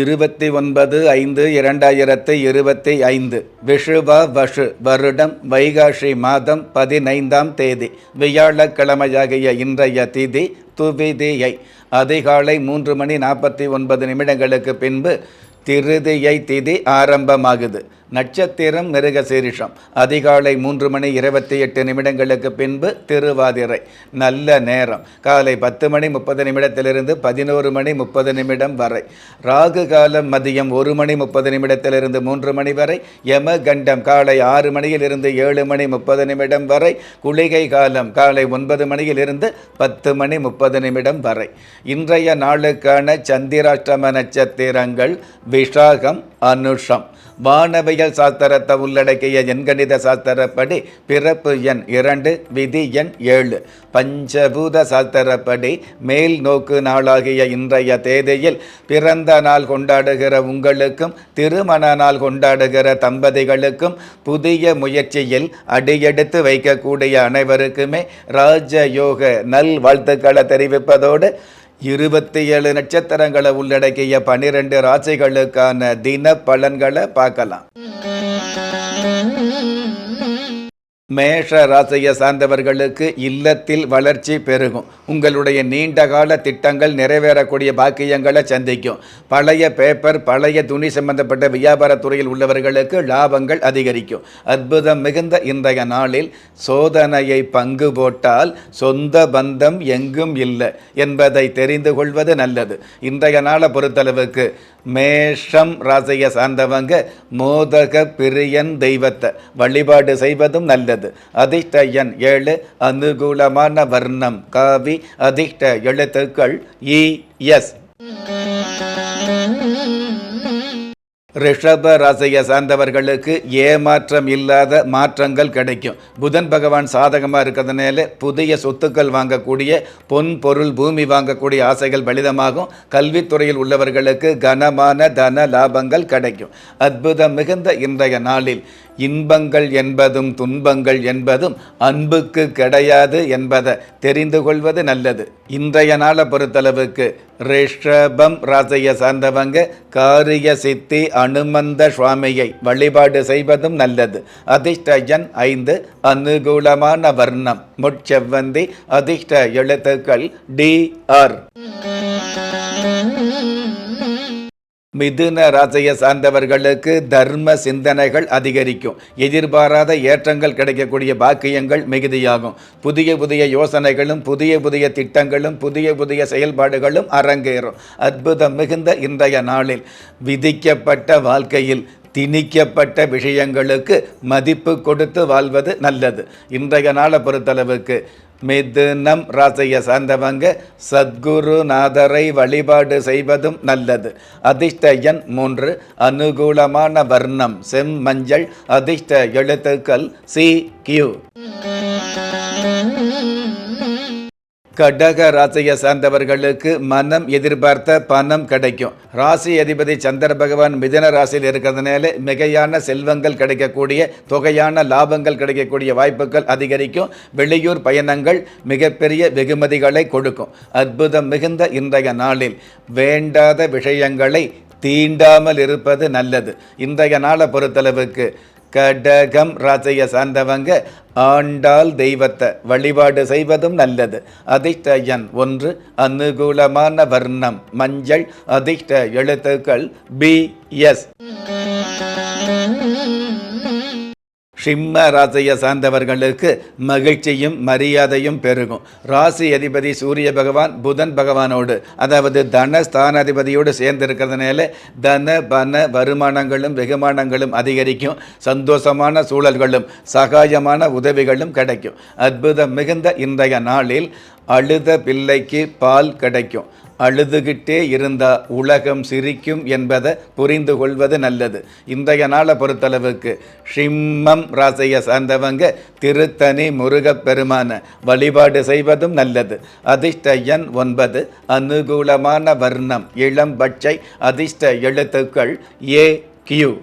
இருபத்தி ஒன்பது ஐந்து இரண்டாயிரத்து இருபத்தி ஐந்து. விஷுவா வஷு வருடம் வைகாஷி மாதம் பதினைந்தாம் தேதி. வியாழக்கிழமையாகிய இன்றைய திதி துவிதியை. அதிகாலை மூன்று மணி நாற்பத்தி ஒன்பது நிமிடங்களுக்கு பின்பு திருதியை திதி ஆரம்பமாகுது. நட்சத்திரம் மிருகசீரிஷம் அதிகாலை மூன்று மணி இருபத்தி எட்டு நிமிடங்களுக்கு பின்பு திருவாதிரை. நல்ல நேரம். காலை பத்து மணி முப்பது நிமிடத்திலிருந்து பதினோரு மணி முப்பது நிமிடம் வரை. ராகு காலம் மதியம் ஒரு மணி முப்பது நிமிடத்திலிருந்து மூன்று மணி வரை. யம கண்டம் காலை ஆறு மணியிலிருந்து ஏழு மணி முப்பது நிமிடம் வரை. குளிகை காலம் காலை ஒன்பது மணியிலிருந்து பத்து மணி முப்பது நிமிடம் வரை. இன்றைய நாளுக்கான சந்திராஷ்டம நட்சத்திரங்கள் விஷாகம் அனுஷம். வானவியல் சாஸ்திரத்தை உள்ளடக்கிய எண்கணித சாஸ்திரப்படி பிறப்பு எண் இரண்டு விதி எண் ஏழு. பஞ்சபூத சாஸ்திரப்படி மேல் நோக்கு நாளாகிய இன்றைய தேதியில் பிறந்த நாள் கொண்டாடுகிற உங்களுக்கும் திருமண நாள் கொண்டாடுகிற தம்பதிகளுக்கும் புதிய முயற்சியில் அடியெடுத்து வைக்கக்கூடிய அனைவருக்குமே ராஜயோக நல் வாழ்த்துக்களை தெரிவிப்பதோடு இருபத்தி ஏழு நட்சத்திரங்களை உள்ளடக்கிய பன்னிரெண்டு ராசிகளுக்கான தின பலன்களை பார்க்கலாம். மேஷ ராசியை சார்ந்தவர்களுக்கு இல்லத்தில் வளர்ச்சி பெருகும். உங்களுடைய நீண்டகால திட்டங்கள் நிறைவேறக்கூடிய பாக்கியங்களை சந்திக்கும். பழைய பேப்பர் பழைய துணி சம்பந்தப்பட்ட வியாபாரத்துறையில் உள்ளவர்களுக்கு லாபங்கள் அதிகரிக்கும். அற்புதம் மிகுந்த இன்றைய நாளில் சோதனையை பங்கு போட்டால் சொந்த பந்தம் எங்கும் இல்லை என்பதை தெரிந்து கொள்வது நல்லது. இன்றைய நாளை பொறுத்தளவுக்கு மேஷம் ராசியை சார்ந்தவங்க மோதக பிரியன் தெய்வத்தை வழிபாடு செய்வதும் நல்லது. அதிர்ஷ்ட எண் ஏழு அனுகூலமான வர்ணம். காவி அதிர்ஷ்ட எழுத்துக்கள் இ எஸ். ரிஷப ராசியை சார்ந்தவர்களுக்கு ஏமாற்றம் இல்லாத மாற்றங்கள் கிடைக்கும். புதன் பகவான் சாதகமாக இருக்கிறதுனால புதிய சொத்துக்கள் வாங்கக்கூடிய பொன் பொருள் பூமி வாங்கக்கூடிய ஆசைகள் பலிதமாகும். கல்வித்துறையில் உள்ளவர்களுக்கு கனமான தன லாபங்கள் கிடைக்கும். அற்புதம் மிகுந்த இன்றைய நாளில் இன்பங்கள் என்பதும் துன்பங்கள் என்பதும் அன்புக்கு கிடையாது என்பதை தெரிந்து கொள்வது நல்லது. இன்றைய நாளை பொறுத்தளவுக்கு ரிஷபம் ராசியை சார்ந்தவங்க காரிய சித்தி அனுமந்த சுவாமியை வழிபாடு செய்வதும் நல்லது. அதிர்ஷ்டஜன் ஐந்து அனுகூலமான வர்ணம். முட்செவ்வந்தி அதிர்ஷ்ட எழுத்துக்கள் டி ஆர். மிதுன ராசியை சார்ந்தவர்களுக்கு தர்ம சிந்தனைகள் அதிகரிக்கும். எதிர்பாராத ஏற்றங்கள் கிடைக்கக்கூடிய பாக்கியங்கள் மிகுதியாகும். புதிய புதிய யோசனைகளும் புதிய புதிய திட்டங்களும் புதிய புதிய செயல்பாடுகளும் அரங்கேறும். அற்புதம் மிகுந்த இன்றைய நாளில் விதிக்கப்பட்ட வாழ்க்கையில் திணிக்கப்பட்ட விஷயங்களுக்கு மதிப்பு கொடுத்து வாழ்வது நல்லது. இன்றைய நாளை பொறுத்தளவுக்கு மிதுனம் ராசியை சார்ந்தவங்க சத்குருநாதரை வழிபாடு செய்வதும் நல்லது. அதிர்ஷ்ட எண் மூன்று அனுகூலமான வர்ணம் செம்மஞ்சள் அதிர்ஷ்ட எழுத்துக்கள் சி கியூ. கடக ராசியை சார்ந்தவர்களுக்கு மனம் எதிர்பார்த்த பணம் கிடைக்கும். ராசி அதிபதி சந்திர பகவான் மிதன ராசியில் இருக்கிறதுனால மிகையான செல்வங்கள் கிடைக்கக்கூடிய தொகையான லாபங்கள் கிடைக்கக்கூடிய வாய்ப்புகள் அதிகரிக்கும். வெளியூர் பயணங்கள் மிகப்பெரிய வெகுமதிகளை கொடுக்கும். அற்புதம் மிகுந்த இன்றைய நாளில் வேண்டாத விஷயங்களை தீண்டாமல் இருப்பது நல்லது. இன்றைய நாளை பொறுத்தளவுக்கு கடகம் ராசியை சார்ந்தவங்க ஆண்டாள் தெய்வத்தை வழிபாடு செய்வதும் நல்லது. அதிர்ஷ்ட எண் ஒன்று அனுகூலமான வர்ணம் மஞ்சள் அதிர்ஷ்ட எழுத்துக்கள் பி எஸ் சிம்ம ராசியை சார்ந்தவர்களுக்கு மகிழ்ச்சியும் மரியாதையும் பெருகும். ராசி அதிபதி சூரிய பகவான் புதன் பகவானோடு அதாவது தன ஸ்தானாதிபதியோடு சேர்ந்து தன பன வருமானங்களும் வெகுமானங்களும் அதிகரிக்கும். சந்தோஷமான சூழல்களும் சகாயமான உதவிகளும் கிடைக்கும். அற்புதம் மிகுந்த இன்றைய நாளில் அழுத பிள்ளைக்கு பால் கிடைக்கும். அழுதுகிட்டே இருந்தால் உலகம் சிரிக்கும் என்பதை புரிந்து கொள்வது நல்லது. இன்றைய நாளை பொறுத்தளவுக்கு ஷிம்மம் ராசியை சார்ந்தவங்க திருத்தணி முருகப் பெருமான வழிபாடு செய்வதும் நல்லது. அதிர்ஷ்ட எண் ஒன்பது அனுகூலமான வர்ணம் இளம்பட்சை அதிர்ஷ்ட எழுத்துக்கள் ஏ கியூ.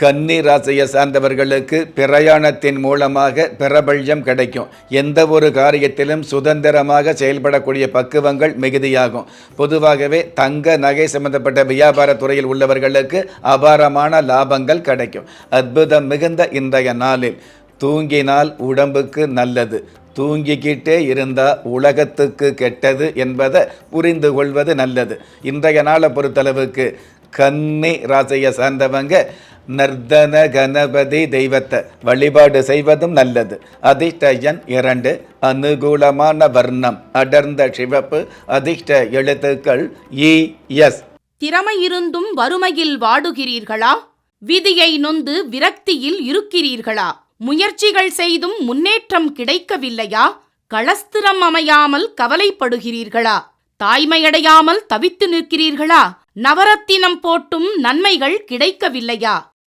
கன்னி ராசியை சார்ந்தவர்களுக்கு பிரயாணத்தின் மூலமாக பிரபல்யம் கிடைக்கும். எந்த ஒரு காரியத்திலும் சுதந்திரமாக செயல்படக்கூடிய பக்குவங்கள் மிகுதியாகும். பொதுவாகவே தங்க நகை சம்பந்தப்பட்ட வியாபார துறையில் உள்ளவர்களுக்கு அபாரமான லாபங்கள் கிடைக்கும். அற்புதம் மிகுந்த இன்றைய நாளில். தூங்கினால் உடம்புக்கு நல்லது. தூங்கிக்கிட்டே இருந்தால் உலகத்துக்கு கெட்டது என்பதை புரிந்து கொள்வது நல்லது. இன்றைய நாளை பொறுத்தளவுக்கு கன்னி ராசியை சார்ந்தவங்க நர்தன கணபதி தெய்வத்தை வழிபாடு செய்வதும் நல்லது. அதிர்ஷ்ட எண் இரண்டு அனுகூலமான வர்ணம். அடர்ந்த சிவப்பு. அதிர்ஷ்ட எழுத்துக்கள் இ எஸ். திறமை இருந்தும் வறுமையில் வாடுகிறீர்களா? விதியை நொந்து விரக்தியில் இருக்கிறீர்களா? முயற்சிகள் செய்தும் முன்னேற்றம் கிடைக்கவில்லையா? களஸ்திரம் அமையாமல் கவலைப்படுகிறீர்களா? தாய்மையடையாமல் தவித்து நிற்கிறீர்களா? நவரத்தினம் போட்டும் நன்மைகள் கிடைக்கவில்லையா?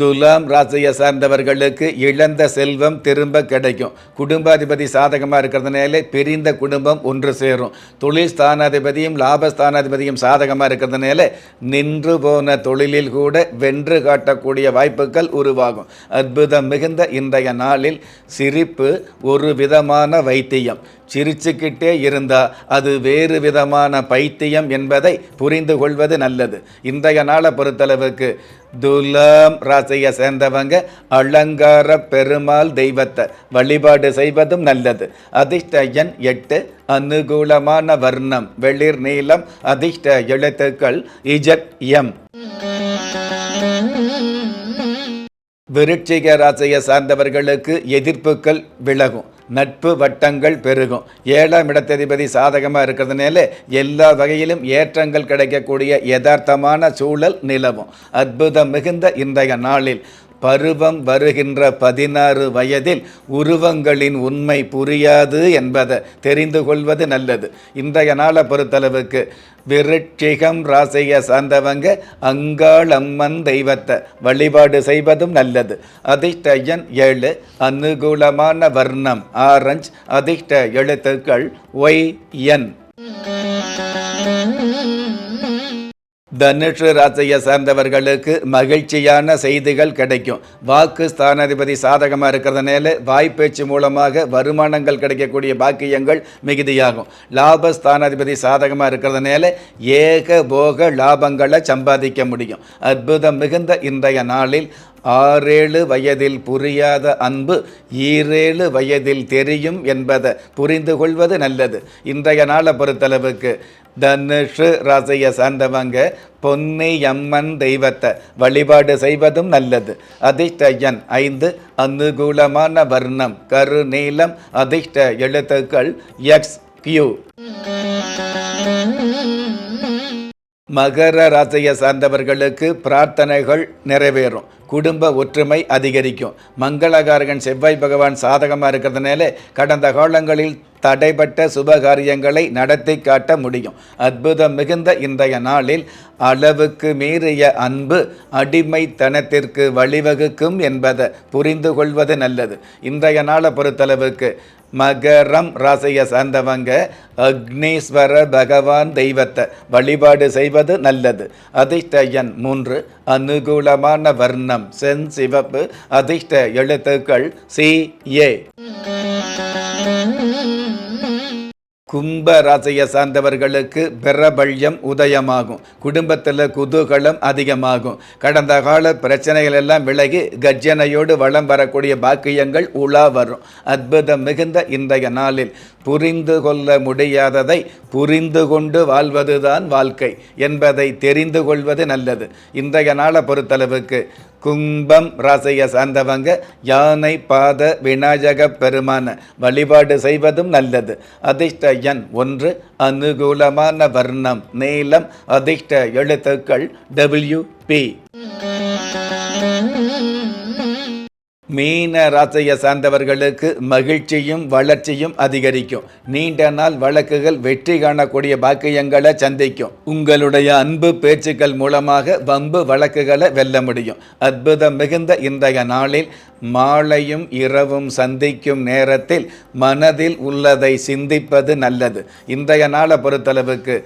துலாம் ராசியை சார்ந்தவர்களுக்கு இழந்த செல்வம் திரும்ப கிடைக்கும். குடும்பாதிபதி சாதகமாக இருக்கிறதுனால பிரிந்த குடும்பம் ஒன்று சேரும். தொழில் ஸ்தானாதிபதியும் லாபஸ்தானாதிபதியும் சாதகமாக இருக்கிறதுனால நின்று போன தொழிலில் கூட வென்று காட்டக்கூடிய வாய்ப்புகள் உருவாகும். அற்புதம் மிகுந்த இன்றைய நாளில் சிரிப்பு ஒரு விதமான வைத்தியம். சிரிச்சுக்கிட்டே இருந்தால் அது வேறு விதமான பைத்தியம் என்பதை புரிந்து கொள்வது நல்லது. இன்றைய நாளை பொறுத்தளவுக்கு துலாம் ராசியை சேர்ந்தவங்க அலங்கார பெருமாள் தெய்வத்தை வழிபாடு செய்வதும் நல்லது. அதிர்ஷ்ட எண் எட்டு அனுகூலமான வர்ணம் வெளிர் நீளம் அதிர்ஷ்ட எழுத்துக்கள் இஜட் எம். விருட்சிக ராசியை சார்ந்தவர்களுக்கு எதிர்ப்புகள் விலகும். நட்பு வட்டங்கள் பெருகும். ஏழாம் இடத்ததிபதி சாதகமாக இருக்கிறதுனால எல்லா வகையிலும் ஏற்றங்கள் கிடைக்கக்கூடிய யதார்த்தமான சூழல் நிலவும். அற்புதம் மிகுந்த இன்றைய நாளில். பருவம் வருகின்ற பதினாறு வயதில் உருவங்களின் உண்மை புரியாது என்பதை தெரிந்து கொள்வது நல்லது. இன்றைய நாளை பொறுத்தளவுக்கு விருட்சிகம் ராசியை சார்ந்தவங்க அங்காள் அம்மன் தெய்வத்தை வழிபாடு செய்வதும் நல்லது. அதிர்ஷ்டயன் ஏழு அனுகூலமான வர்ணம் ஆரஞ்ச். அதிர்ஷ்ட எழுத்துக்கள் ஒய் என். தனுஷு ராசியை சார்ந்தவர்களுக்கு மகிழ்ச்சியான செய்திகள் கிடைக்கும். வாக்கு ஸ்தானாதிபதி சாதகமாக இருக்கிறதுனால வாய்ப்பேச்சு மூலமாக வருமானங்கள் கிடைக்கக்கூடிய பாக்கியங்கள் மிகுதியாகும். லாப ஸ்தானாதிபதி சாதகமாக இருக்கிறதுனால ஏக போக லாபங்களை சம்பாதிக்க முடியும். அற்புதம் மிகுந்த இன்றைய நாளில் ஆறேழு வயதில் புரியாத அன்பு ஈரேழு வயதில் தெரியும் என்பதை புரிந்து கொள்வது நல்லது. இன்றைய நாளை பொறுத்தளவுக்கு தனுஷு ராசியை சார்ந்தவங்க பொன்னி அம்மன் தெய்வத்தை வழிபாடு செய்வதும் நல்லது. அதிர்ஷ்ட எண் ஐந்து அனுகூலமான வர்ணம் கரு நீளம் அதிர்ஷ்ட எழுத்துக்கள் எக்ஸ் கியூ மகர ராசியை சார்ந்தவர்களுக்கு பிரார்த்தனைகள் நிறைவேறும். குடும்ப ஒற்றுமை அதிகரிக்கும். மங்களகாரகன் செவ்வாய் பகவான் சாதகமாக இருக்கிறதுனால கடந்த காலங்களில் தடைப்பட்ட சுபகாரியங்களை நடத்தி காட்ட முடியும். அற்புதம் மிகுந்த இன்றைய நாளில் அளவுக்கு மீறிய அன்பு அடிமைத்தனத்திற்கு வழிவகுக்கும் என்பதை புரிந்து கொள்வது நல்லது. இன்றைய நாளை பொறுத்தளவுக்கு மகரம் ராசியை சார்ந்தவங்க அக்னீஸ்வர பகவான் தெய்வத்தை வழிபாடு செய்வது நல்லது. அதிர்ஷ்ட எண் மூன்று அனுகூலமான வர்ணம் சென் சிவப்பு அதிர்ஷ்ட எழுத்துக்கள் சி ஏ. கும்ப ராசியை சார்ந்தவர்களுக்கு பிரபல்யம் உதயமாகும். குடும்பத்தில் குதூகலம் அதிகமாகும். கடந்த கால பிரச்சனைகள் எல்லாம் விலகி கர்ஜனையோடு வளம் வரக்கூடிய பாக்கியங்கள் உலா வரும். அற்புதம் மிகுந்த இன்றைய நாளில். புரிந்து கொள்ள முடியாததை புரிந்து கொண்டு வாழ்வதுதான் வாழ்க்கை என்பதை தெரிந்து கொள்வது நல்லது. இன்றைய நாளை பொறுத்தளவுக்கு கும்பம் ராசியை சார்ந்தவங்க யானை பாத விநாயக பெருமான வழிபாடு செய்வதும் நல்லது. அதிர்ஷ்ட எண் ஒன்று அனுகூலமான வர்ணம் நீளம் அதிர்ஷ்ட எழுத்துக்கள் டபிள்யூ பி மீன ராசியை சார்ந்தவர்களுக்கு மகிழ்ச்சியும் வளர்ச்சியும் அதிகரிக்கும். நீண்ட நாள் வழக்குகள் வெற்றி காணக்கூடிய பாக்கியங்களை சந்திக்கும். உங்களுடைய அன்பு பேச்சுக்கள் மூலமாக வம்பு வழக்குகளை வெல்ல முடியும். அற்புதம் மிகுந்த இன்றைய நாளில் மாலையும் இரவும் சந்திக்கும் நேரத்தில் மனதில் உள்ளதை சிந்திப்பது நல்லது. இன்றைய நாளை பொறுத்தளவுக்கு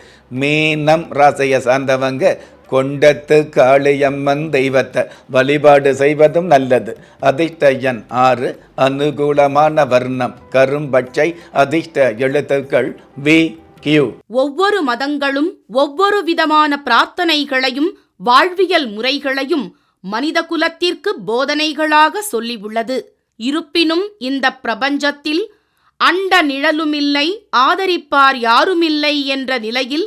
மீனம் ராசியை சார்ந்தவங்க கொண்டத்து காளியம்மன் தெய்வத்தை வழிபாடு செய்வதும் நல்லது. அதிர்ஷ்ட எண் ஆறு அனுகூலமான வர்ணம் கரும்பச்சை அதிர்ஷ்ட எழுத்துக்கள் வி கியூ ஒவ்வொரு மதங்களும் ஒவ்வொரு விதமான பிரார்த்தனைகளையும் வாழ்வியல் முறைகளையும் மனித குலத்திற்கு போதனைகளாக சொல்லியுள்ளது இருப்பினும் இந்த பிரபஞ்சத்தில் அண்ட நிழலுமில்லை ஆதரிப்பார் யாருமில்லை என்ற நிலையில்